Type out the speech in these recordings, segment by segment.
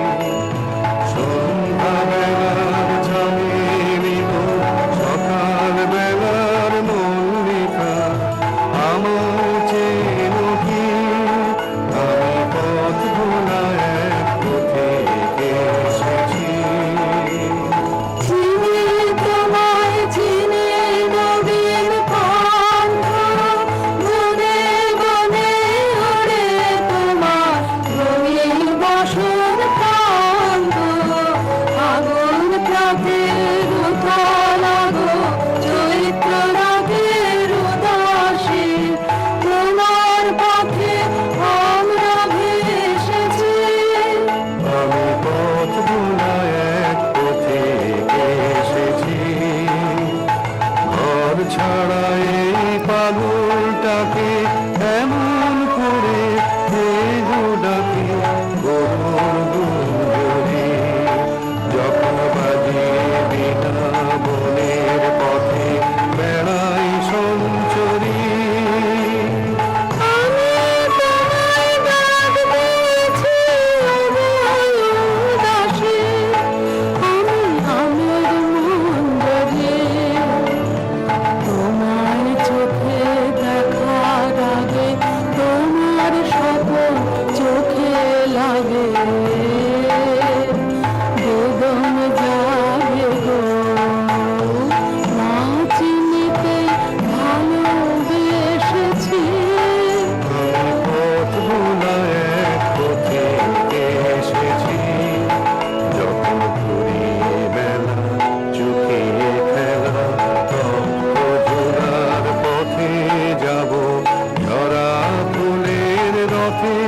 you. ছাড়া এই পাগলটাকে এমন করে রথে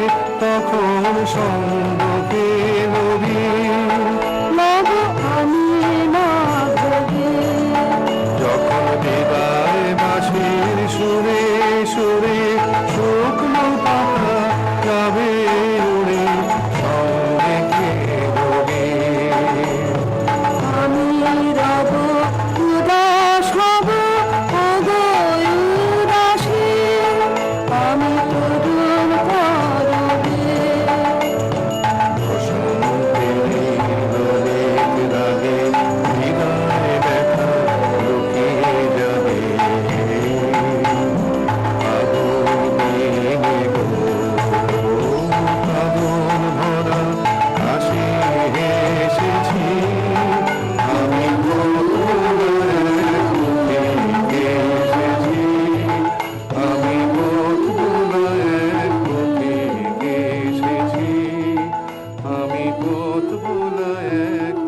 তখন সঙ্গকে আমি যখন বিদায় বাসির সুরে পথ ভোলা এক